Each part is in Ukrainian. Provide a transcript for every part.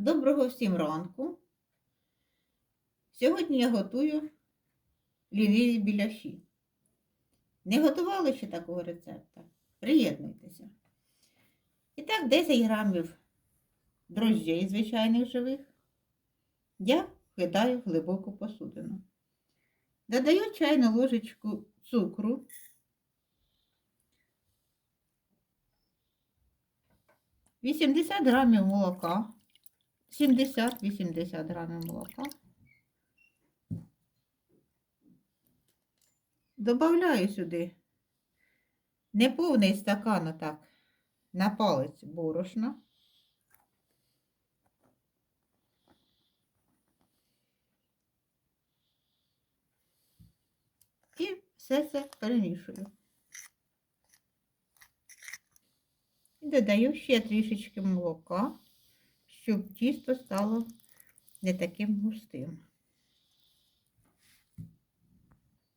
Доброго всім ранку. Сьогодні я готую ліниві біляші. Не готували ще такого рецепта? Приєднуйтеся. І так, 10 грамів дрожжей звичайних живих я кидаю в глибоку посудину. Додаю чайну ложечку цукру. Вісімдесят грамів молока. 70-80 грамів молока. Добавляю сюди неповний стакан отак на палець борошна. І все це перемішую. І додаю ще трішечки молока щоб тісто стало не таким густим.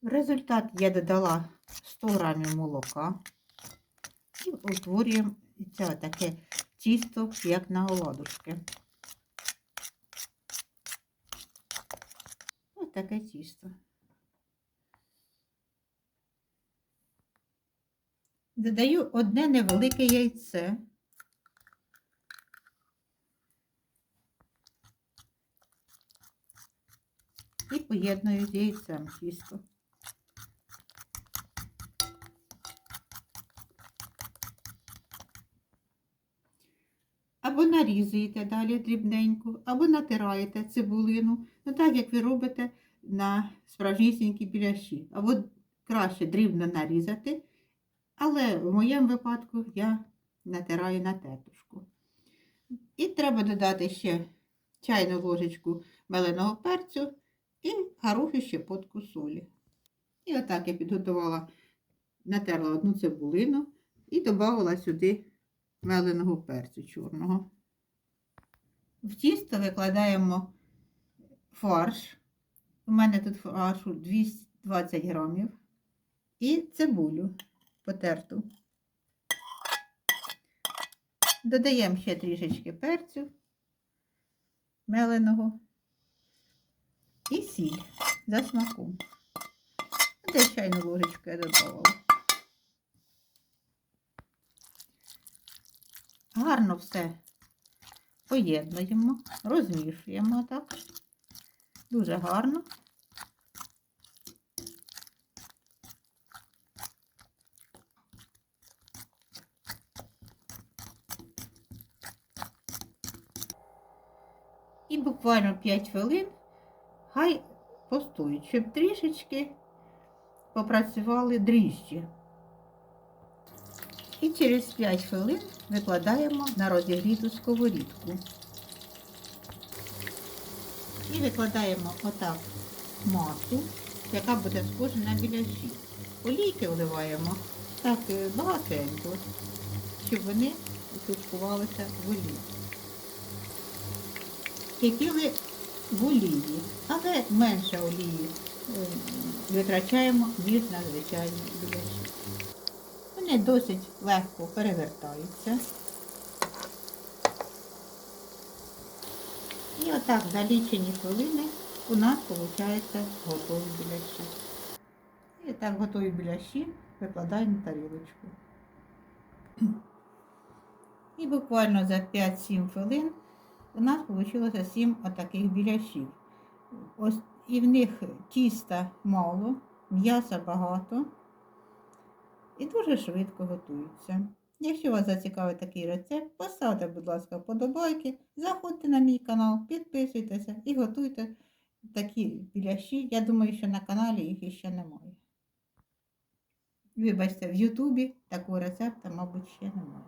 В результат я додала 100 грамів молока і утворюємо це таке тісто, як на оладушки. Ось таке тісто. Додаю одне невелике яйце. і поєдную з яйцем тісто. Або нарізуєте далі дрібненько, або натираєте цибулину, ну так як ви робите на справжнісінькі біляші. Або краще дрібно нарізати, але в моєму випадку я натираю на тетушку. І треба додати ще чайну ложечку меленого перцю і гарухи щепотку солі. І отак я підготувала, натерла одну цибулину і додала сюди меленого перцю чорного. В тісто викладаємо фарш. У мене тут фаршу 220 грамів. І цибулю потерту. Додаємо ще трішечки перцю меленого і сіль за смаком. Десь чайну ложечку я додавала. Гарно все поєднуємо, розмішуємо так. Дуже гарно. І буквально 5 хвилин хай постоїть, щоб трішечки попрацювали дріжджі. І через 5 хвилин викладаємо на розігріту сковорідку. І викладаємо отак масу, яка буде схожа на біляші. Олійки вливаємо так е, багатенько, щоб вони тушкувалися в олії. Кипіли в олії, але менше олії е, витрачаємо, ніж на звичайні біляші. Вони досить легко перевертаються. І отак за лічені хвилини у нас виходить готові біляші. І так готові біляші викладаємо на тарілочку. І буквально за 5-7 хвилин у нас вийшло 7 отаких біляшів. Ось І в них тіста мало, м'яса багато і дуже швидко готуються. Якщо вас зацікавить такий рецепт, поставте, будь ласка, вподобайки, заходьте на мій канал, підписуйтеся і готуйте такі біляші. Я думаю, що на каналі їх іще немає. Вибачте, в Ютубі такого рецепту, мабуть, ще немає.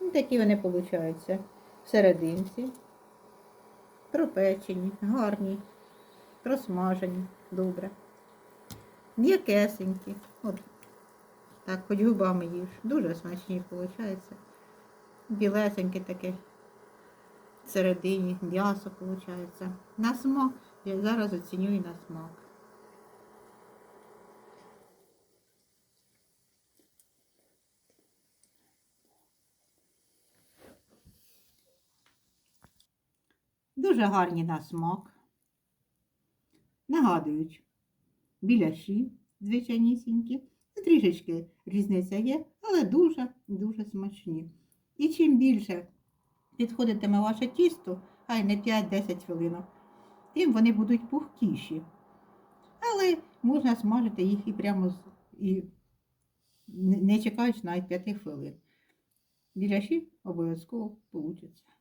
Ну, такі вони получаються всерединці, пропечені, гарні, просмажені, добре. М'якесенькі. От так, хоч губами їж. Дуже смачні виходить. Білесеньке таке всередині, м'ясо виходить. На смак, я зараз оцінюю на смак. Дуже гарні на смак. Нагадують, біляші звичайнісінькі. Трішечки різниця є, але дуже дуже смачні. І чим більше підходитиме ваше тісто, хай не 5-10 хвилинок, тим вони будуть пухкіші. Але можна смажити їх і прямо і не чекаючи навіть 5 хвилин. Біляші обов'язково получаться.